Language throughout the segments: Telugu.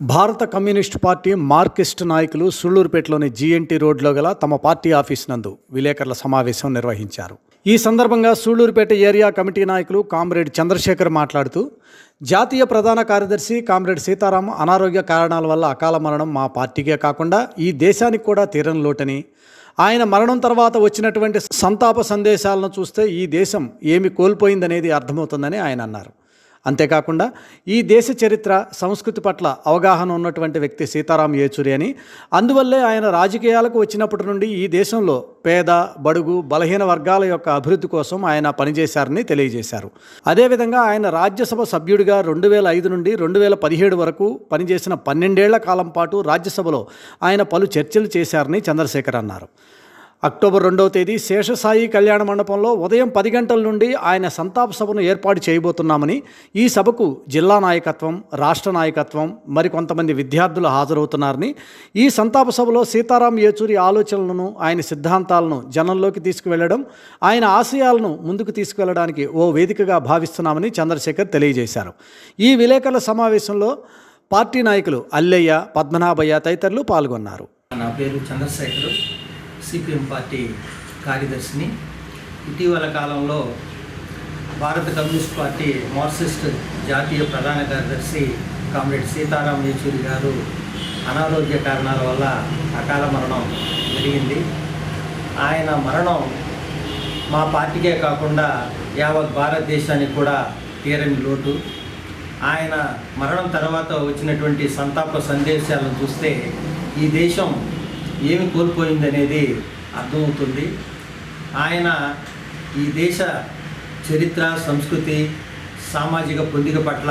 భారత కమ్యూనిస్టు పార్టీ మార్కిస్ట్ నాయకులు సుళ్ళూరుపేటలోని జీఎన్టీ రోడ్లో గల తమ పార్టీ ఆఫీస్ నందు విలేకరుల సమావేశం నిర్వహించారు. ఈ సందర్భంగా సూళ్ళూరుపేట ఏరియా కమిటీ నాయకులు కామ్రేడ్ చంద్రశేఖర్ మాట్లాడుతూ జాతీయ ప్రధాన కార్యదర్శి కామ్రేడ్ సీతారాం అనారోగ్య కారణాల వల్ల అకాల మరణం మా పార్టీకే కాకుండా ఈ దేశానికి కూడా తీరని లోటని ఆయన మరణం తర్వాత వచ్చినటువంటి సంతాప సందేశాలను చూస్తే ఈ దేశం ఏమి కోల్పోయిందనేది అర్థమవుతుందని ఆయన అన్నారు. అంతేకాకుండా ఈ దేశ చరిత్ర సంస్కృతి పట్ల అవగాహన ఉన్నటువంటి వ్యక్తి సీతారాం యేచూరి అని. అందువల్లే ఆయన రాజకీయాలకు వచ్చినప్పటి నుండి ఈ దేశంలో పేద బడుగు బలహీన వర్గాల యొక్క అభివృద్ధి కోసం ఆయన పనిచేశారని తెలియజేశారు. అదేవిధంగా ఆయన రాజ్యసభ సభ్యుడిగా రెండు వేల ఐదు నుండి రెండు వేల పదిహేడు వరకు పనిచేసిన పన్నెండేళ్ళ కాలం పాటు రాజ్యసభలో ఆయన పలు చర్చలు చేశారని చంద్రశేఖర్ అన్నారు. అక్టోబర్ రెండవ తేదీ శేషసాయి కళ్యాణ మండపంలో ఉదయం పది గంటల నుండి ఆయన సంతాప సభను ఏర్పాటు చేయబోతున్నామని ఈ సభకు జిల్లా నాయకత్వం రాష్ట్ర నాయకత్వం మరికొంతమంది విద్యార్థులు హాజరవుతున్నారని ఈ సంతాప సభలో సీతారాం యేచూరి ఆలోచనలను ఆయన సిద్ధాంతాలను జనంలోకి తీసుకువెళ్ళడం ఆయన ఆశయాలను ముందుకు తీసుకువెళ్ళడానికి ఓ వేదికగా భావిస్తున్నామని చంద్రశేఖర్ తెలియజేశారు. ఈ విలేకరుల సమావేశంలో పార్టీ నాయకులు అల్లయ్య పద్మనాభయ్య తదితరులు పాల్గొన్నారు. నా పేరు చంద్రశేఖర్. CPM party కార్యదర్శిని. ఇటీవల కాలంలో భారత కమ్యూనిస్ట్ పార్టీ మార్క్సిస్ట్ జాతీయ ప్రధాన కార్యదర్శి కామ్రేడ్ సీతారాం యేచూరి గారు అనారోగ్య కారణాల వల్ల అకాల మరణం జరిగింది. ఆయన మరణం మా పార్టీకే కాకుండా యావత్ భారతదేశానికి కూడా తీరని లోటు. ఆయన మరణం తర్వాత వచ్చినటువంటి సంతాప సందేశాలను చూస్తే ఈ దేశం ఏమి కోల్పోయిందనేది అర్థమవుతుంది. ఆయన ఈ దేశ చరిత్ర సంస్కృతి సామాజిక పొందిక పట్ల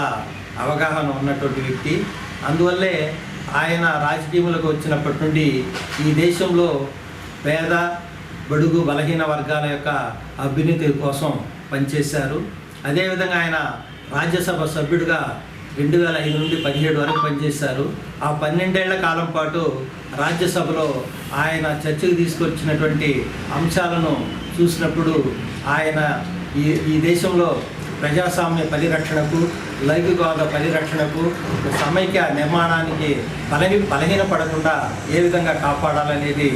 అవగాహన ఉన్నటువంటి వ్యక్తి. అందువల్లే ఆయన రాజకీయంలోకి వచ్చినప్పటి నుండి ఈ దేశంలో పేద బడుగు బలహీన వర్గాల యొక్క అభ్యున్నతి కోసం పనిచేశారు. అదేవిధంగా ఆయన రాజ్యసభ సభ్యుడిగా రెండు వేల ఐదు నుండి పదిహేడు వరకు పనిచేశారు ఆ పన్నెండేళ్ళ కాలం పాటు రాజ్యసభలో ఆయన చర్చకు తీసుకొచ్చినటువంటి అంశాలను చూసినప్పుడు ఆయన ఈ ఈ దేశంలో ప్రజాస్వామ్య పరిరక్షణకు లైంగికవాద పరిరక్షణకు సమైక్య నిర్మాణానికి బలహీ బలహీనపడకుండా ఏ విధంగా కాపాడాలనేది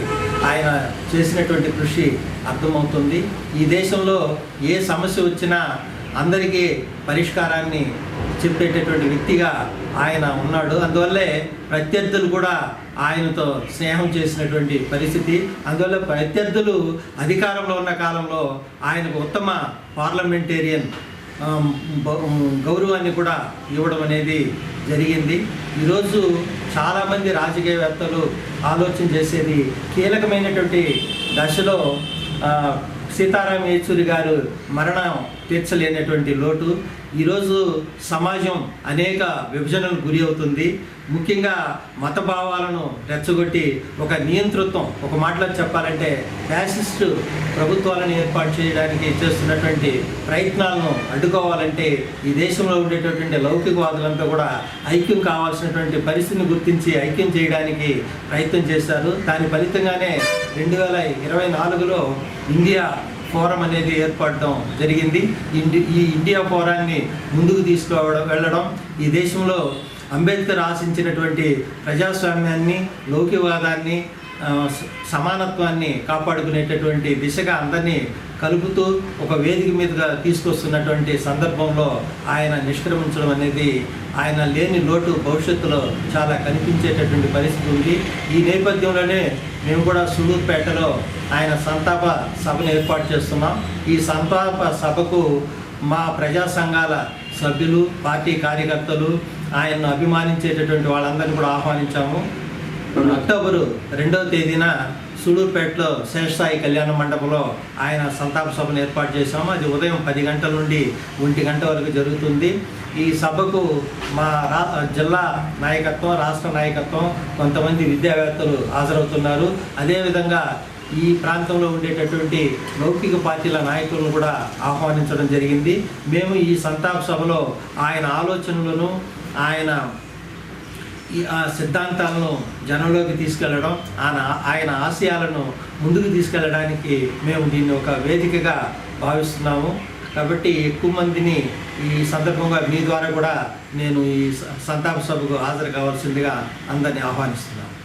ఆయన చేసినటువంటి కృషి అర్థమవుతుంది. ఈ దేశంలో ఏ సమస్య వచ్చినా అందరికీ పరిష్కారాన్ని చెప్పేటటువంటి వ్యక్తిగా ఆయన ఉన్నాడు. అందువల్లే ప్రత్యర్థులు కూడా ఆయనతో స్నేహం చేసినటువంటి పరిస్థితి. అందువల్ల ప్రత్యర్థులు అధికారంలో ఉన్న కాలంలో ఆయనకు ఉత్తమ పార్లమెంటేరియన్ గౌరవాన్ని కూడా ఇవ్వడం అనేది జరిగింది. ఈరోజు చాలామంది రాజకీయవేత్తలు ఆలోచన చేసేది కీలకమైనటువంటి దశలో సీతారాం యేచూరి గారు మరణం తీర్చలేనటువంటి లోటు. ఈరోజు సమాజం అనేక విభజనలకు గురి అవుతుంది. ముఖ్యంగా మత భావాలను రెచ్చగొట్టి ఒక నియంతృత్వం ఒక మాటలో చెప్పాలంటే ఫ్యాసిస్ట్ ప్రభుత్వాలను ఏర్పాటు చేయడానికి చేస్తున్నటువంటి ప్రయత్నాలను అడ్డుకోవాలంటే ఈ దేశంలో ఉండేటటువంటి లౌకికవాదులంతా కూడా ఐక్యం కావాల్సినటువంటి పరిస్థితిని గుర్తించి ఐక్యం చేయడానికి ప్రయత్నం చేశారు. దాని ఫలితంగానే రెండు వేల ఇరవై నాలుగులో ఇండియా ఫోరం అనేది ఏర్పడడం జరిగింది. ఇండి ఈ ఇండియా ఫోరాన్ని ముందుకు తీసుకురావడం వెళ్ళడం ఈ దేశంలో అంబేద్కర్ ఆశించినటువంటి ప్రజాస్వామ్యాన్ని లౌకివాదాన్ని సమానత్వాన్ని కాపాడుకునేటటువంటి దిశగా అందరినీ కలుపుతూ ఒక వేదిక మీదుగా తీసుకొస్తున్నటువంటి సందర్భంలో ఆయన నిష్క్రమించడం అనేది ఆయన లేని లోటు భవిష్యత్తులో చాలా కనిపించేటటువంటి పరిస్థితి ఉంది. ఈ నేపథ్యంలోనే మేము కూడా సులూరుపేటలో ఆయన సంతాప సభను ఏర్పాటు చేస్తున్నాం. ఈ సంతాప సభకు మా ప్రజా సంఘాల సభ్యులు పార్టీ కార్యకర్తలు ఆయన్ను అభిమానించేటటువంటి వాళ్ళందరినీ కూడా ఆహ్వానించాము. అక్టోబరు రెండవ తేదీన సూళూరుపేటలో శేషసాయి కళ్యాణ మండపంలో ఆయన సంతాప సభను ఏర్పాటు చేశాము. అది ఉదయం పది గంటల నుండి ఒంటి గంట వరకు జరుగుతుంది. ఈ సభకు మా రా జిల్లా నాయకత్వం రాష్ట్ర నాయకత్వం కొంతమంది విద్యావేత్తలు హాజరవుతున్నారు. అదేవిధంగా ఈ ప్రాంతంలో ఉండేటటువంటి లౌకిక పార్టీల నాయకులను కూడా ఆహ్వానించడం జరిగింది. మేము ఈ సంతాప సభలో ఆయన ఆలోచనలను ఆయన ఈ ఆ సిద్ధాంతాలను జనంలోకి తీసుకెళ్ళడం ఆయన ఆయన ఆశయాలను ముందుకు తీసుకెళ్ళడానికి మేము దీన్ని ఒక వేదికగా భావిస్తున్నాము. కాబట్టి ఎక్కువ మందిని ఈ సందర్భంగా మీ ద్వారా కూడా నేను ఈ సంతాప సభకు హాజరు కావాల్సిందిగా అందరినీ ఆహ్వానిస్తున్నాను.